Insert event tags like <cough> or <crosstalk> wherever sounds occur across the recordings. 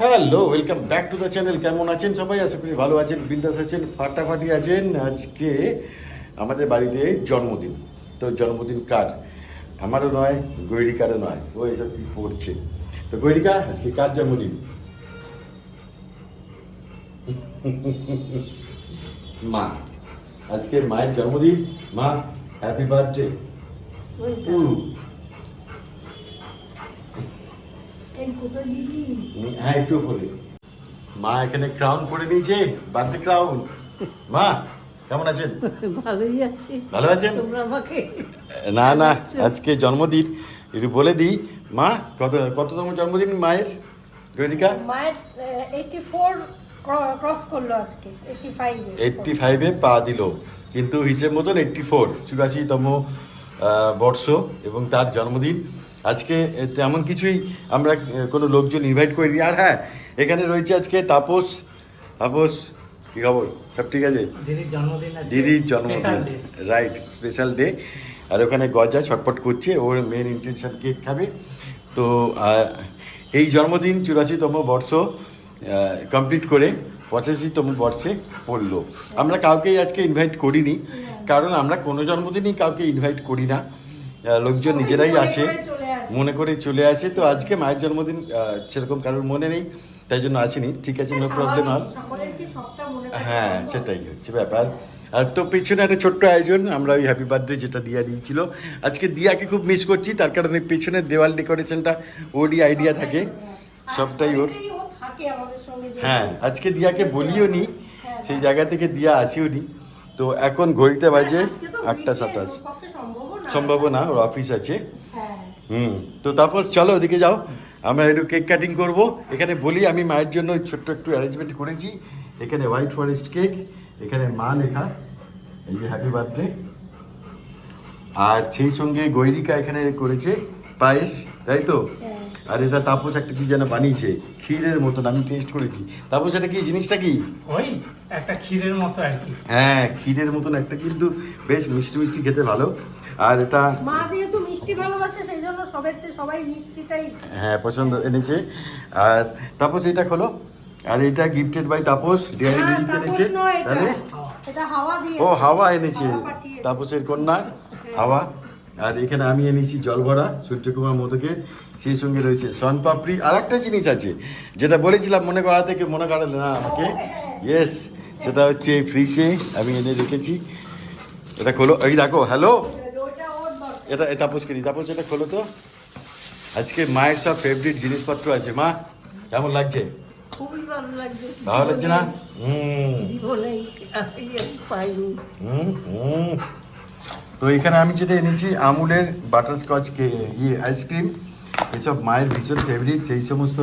Hello welcome back to the channel কেমন আছেন সবাই? আশা করি ভালো আছেন, বিন্দাস আছেন, ফাটাফাটি আছেন। আজকে আমাদের বাড়িতে জন্মদিন। তো জন্মদিন কার? আমারও নয়, গৈরিকারও নয়। ও, এসব কি করছে? তো গৈরিকা, আজকে কার জন্মদিন? মা, আজকে মায়ের জন্মদিন। মা হ্যাপি বার্থডে হ্যাঁ একটু করে মা এখানে ক্রাউন পরে নিয়েছে বার্থডে ক্রাউন মা কেমন আছেন? ভালোই আছি। ভালো আছেন? তোমরা আমাকে না না আজকে জন্মদিন। একটু বলে দিই। মা কত কততম জন্মদিন মায়ের? গৈরিকা? মায়ের এইটি ফোর ক্রস করল আজকে এইটি ফাইভ এইটটি ফাইভে পা দিল। কিন্তু হিসেব মতন এইটটি ফোর চুরাশিতম বর্ষ এবং তার জন্মদিন। আজকে তেমন কিছুই আমরা কোনো লোকজন ইনভাইট করিনি। আর হ্যাঁ এখানে রয়েছে আজকে তাপস। তাপস কি খবর? সব ঠিক আছে? দিদির জন্মদিন। Right special day. আর ওখানে গজা ছটপট করছে ওর মেন ইন্টেনশন কেক খাবে। তো এই জন্মদিন চুরাশিতম বর্ষ কমপ্লিট করে পঁচাশিতম বর্ষে পড়ল। আমরা কাউকেই আজকে ইনভাইট করিনি। কারণ আমরা কোনো জন্মদিনই কাউকে ইনভাইট করি না। লোকজন নিজেরাই আসে। মনে করে চলে আসে। তো আজকে মায়ের জন্মদিন সেরকম কারোর মনে নেই তাই জন্য আসেনি। ঠিক আছে নো প্রবলেম আর? হ্যাঁ সেটাই হচ্ছে ব্যাপার। আর তো পেছনে একটা ছোট্ট আয়োজন আমরা ওই হ্যাপি বার্থডে যেটা দিয়া দিয়েছিল। আজকে দিয়াকে খুব মিস করছি তার কারণে পেছনের দেওয়াল ডেকোরেশনটা ওরই আইডিয়া থাকে। সবটাই ওর। হ্যাঁ আজকে দিয়াকে বলিও নি সেই জায়গা থেকে দিয়া আসিও নি। তো এখন ঘড়িতে বাজে আটটা সাতাশ। সম্ভব না। ওর অফিস আছে। হ্যাঁ হুম তো তারপর চলো ওদিকে যাও। আমরা একটু কেক কাটিং করব। এখানে বলি আমি মায়ের জন্য ছোট্ট একটু অ্যারেঞ্জমেন্ট করেছি। এখানে হোয়াইট ফরেস্ট কেক এখানে মা লেখা। এই যে হ্যাপি বার্থডে আর সেই সঙ্গে গৈরিকা এখানে করেছে পায়েস তাই তো? হ্যাঁ। আর এটা তাপস একটা কি যেন বানিয়েছে ক্ষীরের মতন আমি টেস্ট করেছি। তাপস এটা কি জিনিসটা কি? ওই একটা ক্ষীরের মতো আর কি। হ্যাঁ ক্ষীরের মতন একটা কিন্তু বেশ মিষ্টি মিষ্টি খেতে ভালো। আর এটা মা যেহেতু মিষ্টি ভালোবাসে সেই জন্য সবেতে সবাই মিষ্টিটাই হ্যাঁ পছন্দ এনেছে। আর তাপস এটা খোলো। আর এটা gifted by Tapas Dairy Milk এনেছে। তাহলে ও হাওয়া এনেছে। তাপসের কন্যা হাওয়া। আর এখানে আমি এনেছি জল ভরা সূর্যকুমার মোদকের সেই সঙ্গে রয়েছে সনপাপড়ি আর একটা জিনিস আছে যেটা বলেছিলাম মনে করা থেকে মনে করালে না আমাকে। ইয়েস সেটা হচ্ছে ফ্রিজে আমি এনে রেখেছি। এটা খোলো। এই দেখো হ্যালো এটা তাপসকে দিই তাপস এটা খোলো তো। আজকে মায়ের সব ফেভারিট জিনিসপত্র আছে মা। কেমন লাগছে? খুবই ভালো লাগছে। ভালো লাগছে না? তো এখানে আমি যেটা এনেছি আমুলের বাটারস্কচ কে ইয়ে আইসক্রিম এসব মায়ের ভীষণ ফেভারিট সেই সমস্ত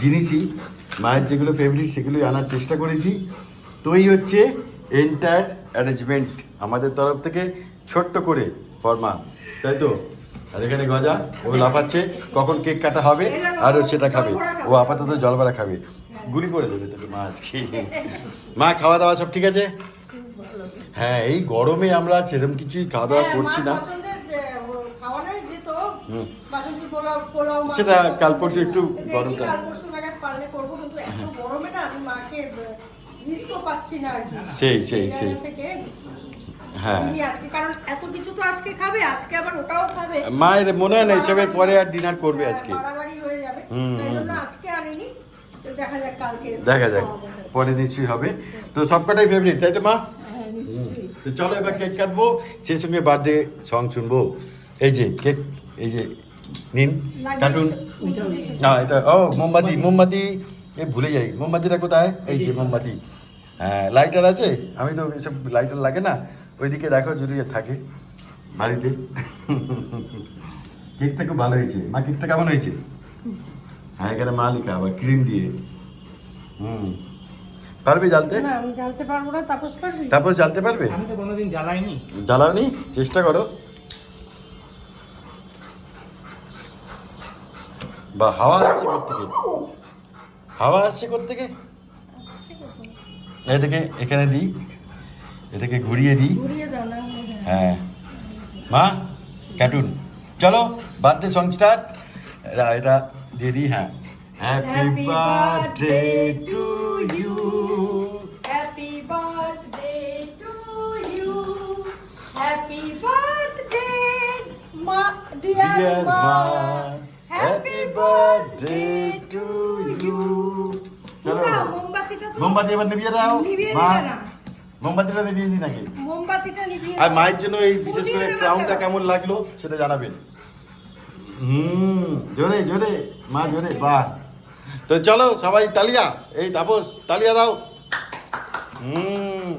জিনিসই। মায়ের যেগুলো ফেভারিট সেগুলোই আনার চেষ্টা করেছি। তো এই হচ্ছে এন্টায়ার অ্যারেঞ্জমেন্ট আমাদের তরফ থেকে ছোট্ট করে ফরমা তাই তো? আর এখানে গজা ও লাফাচ্ছে কখন কেক কাটা হবে আর ও সেটা খাবে। ও আপাতত জল ভরা খাবে। গুলি করে দেবে তোকে মা আজকে। মা খাওয়া দাওয়া সব ঠিক আছে? হ্যাঁ এই গরমে আমরা সেরকম কিছুই খাওয়া দাওয়া হ্যাঁ, করছি না। সেটা কাল পরশু একটু গরমটা- কি। সেই, সেই, সেই। হ্যাঁ। তুমি আজকে কারণ এত কিছু তো আজকে খাবে আজকে আবার ওটাও খাবে। মায়ের মনে হয় না এসবের পরে আর ডিনার করবে হ্যাঁ, আজকে। বাড়াবাড়ি হয়ে যাবে। হুম, তাই হুম, জন্য আজকে আনিনি দেখা যাক কালকে দেখা যাক। পরে নিশ্চয়ই হবে। তো সবকটাই ফেভারিট তাই তো মা? হ্যাঁ তো চলো এবার কেক কাটবো সেই সঙ্গে বার্থডে সং শুনব। এই যে কেক এই যে নিন কার্টুন না এটা ও মোমবাতি মোমবাতি। এ ভুলে যাই মোমবাতিটা কোথায়? এই যে মোমবাতি। হ্যাঁ লাইটার আছে? আমি তো এসব লাইটার লাগে না। ওইদিকে দেখো যদি থাকে বাড়িতে। কেকটা খুব ভালো হয়েছে। মা কেকটা কেমন হয়েছে? হ্যাঁ এখানে মা লেখা আবার ক্রিম দিয়ে। হুম। পারবে জ্বালতে? না আমি জানতে পারব না তাপস পারবি? তারপর জ্বালতে পারবে? আমি তো কোনোদিন জ্বালাইনি। জ্বালাওনি? চেষ্টা করো। বা হাওয়া আসছে কোথেকে হাওয়া আসছে কোথেকে এটাকে এখানে দিই। এটাকে ঘুরিয়ে দিই। হ্যাঁ। মা কার্টুন চলো বার্থডে সং স্টার্ট এটা দিয়ে দিই হ্যাঁ। Happy birthday to you happy birthday to you happy birthday মা ডিয়ার মা হ্যাপি বার্থডে টু ইউ চলো। মোমবাতিটা মোমবাতি এবার নিভিয়ে দাও। মা। মোমবাতিটা নিভিয়ে দিই নাকি? মোমবাতিটা নিভিয়ে আর মায়ের জন্য এই বিশেষ করে ক্রাউনটা কেমন লাগল সেটা জানাবেন। হুম জোরে জোরে। মা জোরে বাহ। তো চলো সবাই তালিয়া এই তাপস তালিয়া দাও। হুম।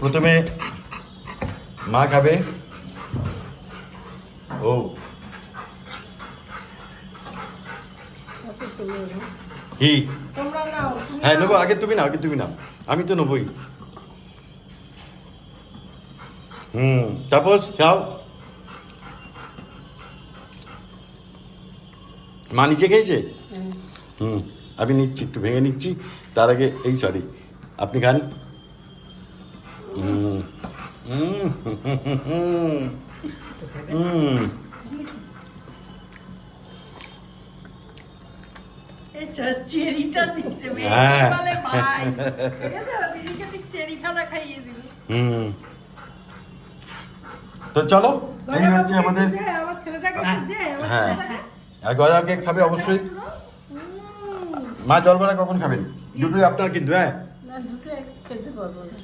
প্রথমে মা খাবে। ও। নাও হ্যাঁ নেব আগে তুমি নাও আগে তুমি নাও। আমি তো নেবই। হুম তাপস খাও। মা নিচে খেয়েছে? হ্যাঁ। হুম আমি নিচ্ছি একটু ভেঙে নিচ্ছি। তার আগে এই সরি আপনি খান। হুম হুম হুম হুম এই তো চলো এই হচ্ছে আমাদের হ্যাঁ। ছেলেটাকে। আর গজা কেক খাবে অবশ্যই। মা জলবড়া কখন খাবেন? দুটোই আপনার কিন্তু হ্যাঁ?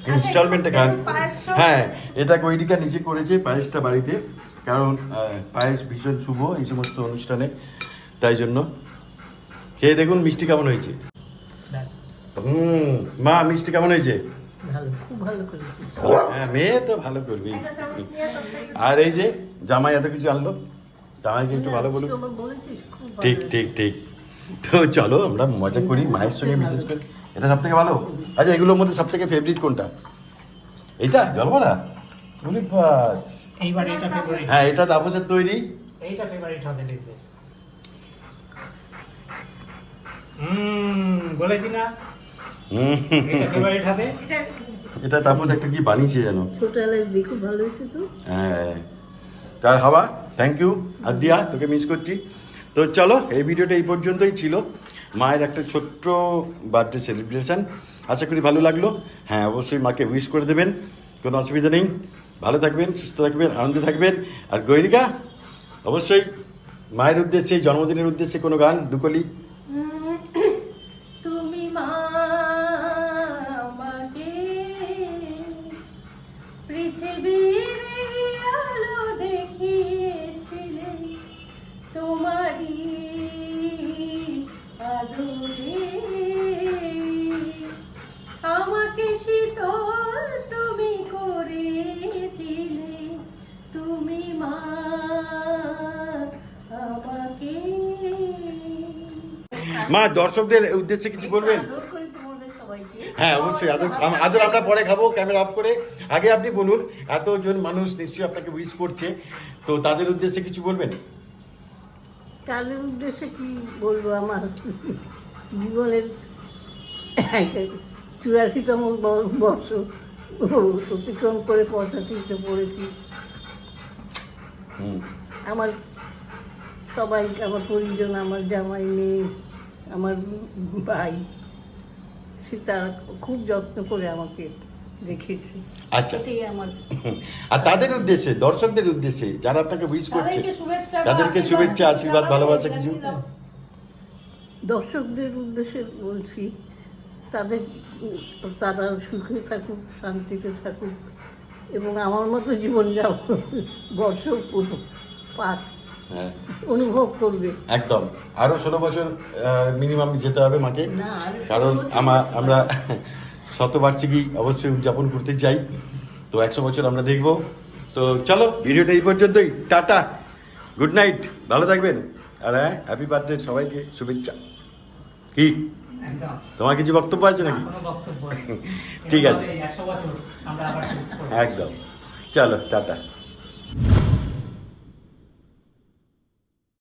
ইনস্টলমেন্টে খান। আচ্ছা, পায়েসটা? হ্যাঁ এটা কৈরিকা নিজে করেছে পায়েসটা বাড়িতে। কারণ পায়েস ভীষণ শুভ এই সমস্ত অনুষ্ঠানে। তাই জন্য খেয়ে দেখুন মিষ্টি কেমন হয়েছে। হুম মা মিষ্টি কেমন হয়েছে? ভালো খুব ভালো করেছিস। হ্যাঁ মেয়ে তো ভালো তরকারি- আর এই যে জামাই এত কিছু আনলো? জামাইকে একটু ভালো বলুন। ঠিক ঠিক ঠিক। তো চলো আমরা মজা করি মায়ের সঙ্গে বিশেষ করে। এটা সব থেকে ভালো? আচ্ছা এগুলোর মধ্যে সব থেকে ফেভারিট কোনটা? এইটা? বাস ফেভারিট হ্যাঁ এটা তাপসের তৈরি। এইটা ফেভারিট হবে দেখবে হুম বলেছি না? এটা তাপস একটা কি বানিয়েছে যেন? ছোটালে ভালো হয়েছে তো। হ্যাঁ। তার হাওয়া থ্যাংক ইউ আর দিয়া তোকে মিস করছি। তো চলো এই ভিডিওটা এই পর্যন্তই ছিল। মায়ের একটা ছোট্ট বার্থডে সেলিব্রেশন আশা করি ভালো লাগল। হ্যাঁ অবশ্যই মাকে উইশ করে দেবেন। কোনো অসুবিধা নেই। ভালো থাকবেন সুস্থ থাকবেন আনন্দে থাকবেন। আর গৈরিকা অবশ্যই মায়ের উদ্দেশ্যে জন্মদিনের উদ্দেশ্যে কোনো গান দুকলি মা দর্শকদের উদ্দেশ্যে কিছু বলবেন? হ্যাঁ অবশ্যই আদর আদর আমরা পরে খাব ক্যামেরা অফ করে। আগে আপনি বলুন এতজন মানুষ নিশ্চয়ই আপনাকে উইশ করছে তো তাদের উদ্দেশ্যে কিছু বলবেন? তাদের উদ্দেশ্যে কি বলব আমার? জীবনের চুরাশিতম বর্ষ অতিক্রম করে পঁচাশিতে পড়েছি। হুম। আমার সবাই আমার পরিজন আমার জামাই মেয়ে আমার ভাই সে তারা খুব যত্ন করে আমাকে রেখেছে। আচ্ছা। এটাই আমার <laughs> আর তাদের উদ্দেশ্যে দর্শকদের উদ্দেশ্যে যারা আপনাকে উইশ করছে তাদেরকে শুভেচ্ছা আশীর্বাদ ভালোবাসা কিছু? দর্শকদের উদ্দেশ্যে বলছি তাদের তারা সুখে থাকুক শান্তিতে থাকুক এবং আমার মতো জীবন যাও বর্ষ পাক। অনুভব করবে। একদম। আরও ষোলো বছর মিনিমাম যেতে হবে মাকে। কারণ আমার আমরা শতবার্ষিকী অবশ্যই উদযাপন করতে চাই। তো একশো বছর আমরা দেখব। তো চলো ভিডিওটা এই পর্যন্তই। টাটা। গুড নাইট ভালো থাকবেন। আর হ্যাঁ হ্যাপি বার্থডে সবাইকে। শুভেচ্ছা। কি? তোমার কিছু বক্তব্য আছে নাকি। ঠিক আছে। এরপরে একশো বছর। আমরা আবার শুরু করব। একদম। চলো টাটা।